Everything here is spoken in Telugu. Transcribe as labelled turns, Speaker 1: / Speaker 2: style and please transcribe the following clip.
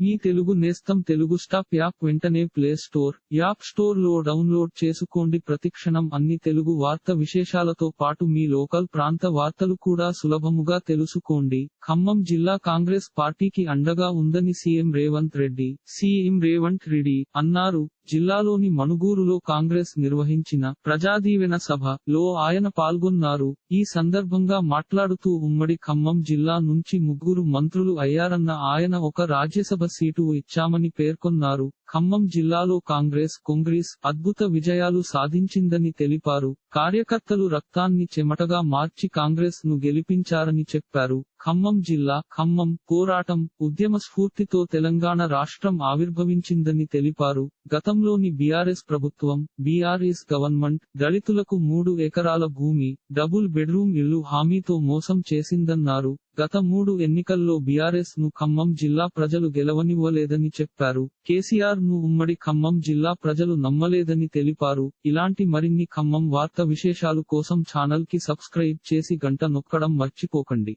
Speaker 1: మీ తెలుగు నేస్తం తెలుగు స్టాప్ యాప్ వెంటనే ప్లే స్టోర్ యాప్ స్టోర్లో డౌన్లోడ్ చేసుకోండి. ప్రతిక్షణం అన్ని తెలుగు వార్త విశేషాలతో పాటు మీ లోకల్ ప్రాంత వార్తలు కూడా సులభముగా తెలుసుకోండి. ఖమ్మం జిల్లా కాంగ్రెస్ పార్టీకి అండగా ఉందని సీఎం రేవంత్ రెడ్డి సీఎం రేవంత్ రెడ్డి అన్నారు. జిల్లాలోని మణుగూరులో కాంగ్రెస్ నిర్వహించిన ప్రజాదీవెన సభ లో ఆయన పాల్గొన్నారు. ఈ సందర్భంగా మాట్లాడుతూ ఉమ్మడి ఖమ్మం జిల్లా నుంచి ముగ్గురు మంత్రులు అయ్యారన్న ఆయన ఒక రాజ్యసభ సీటు ఇచ్చామని పేర్కొన్నారు. ఖమ్మం జిల్లాలో కాంగ్రెస్ కొంగ్రెస్ అద్భుత విజయాలు సాధించిందని తెలిపారు. కార్యకర్తలు రక్తాన్ని చెమటగా మార్చి కాంగ్రెస్ను గెలిపించారని చెప్పారు. ఖమ్మం జిల్లా ఖమ్మం పోరాటం ఉద్యమ స్ఫూర్తితో తెలంగాణ రాష్ట్రం ఆవిర్భవించిందని తెలిపారు. గతంలోని బీఆర్ఎస్ ప్రభుత్వం బీఆర్ఎస్ గవర్నమెంట్ దళితులకు మూడు ఎకరాల భూమి డబుల్ బెడ్రూమ్ ఇల్లు హామీతో మోసం చేసిందన్నారు. గత మూడు ఎన్నికల్లో బీఆర్ఎస్ను ఖమ్మం జిల్లా ప్రజలు గెలవనివ్వలేదని చెప్పారు. కేసీఆర్ను ఉమ్మడి ఖమ్మం జిల్లా ప్రజలు నమ్మలేదని తెలిపారు. ఇలాంటి మరిన్ని ఖమ్మం వార్త విశేషాలు కోసం ఛానల్కి సబ్స్క్రైబ్ చేసి గంట నొక్కడం మర్చిపోకండి.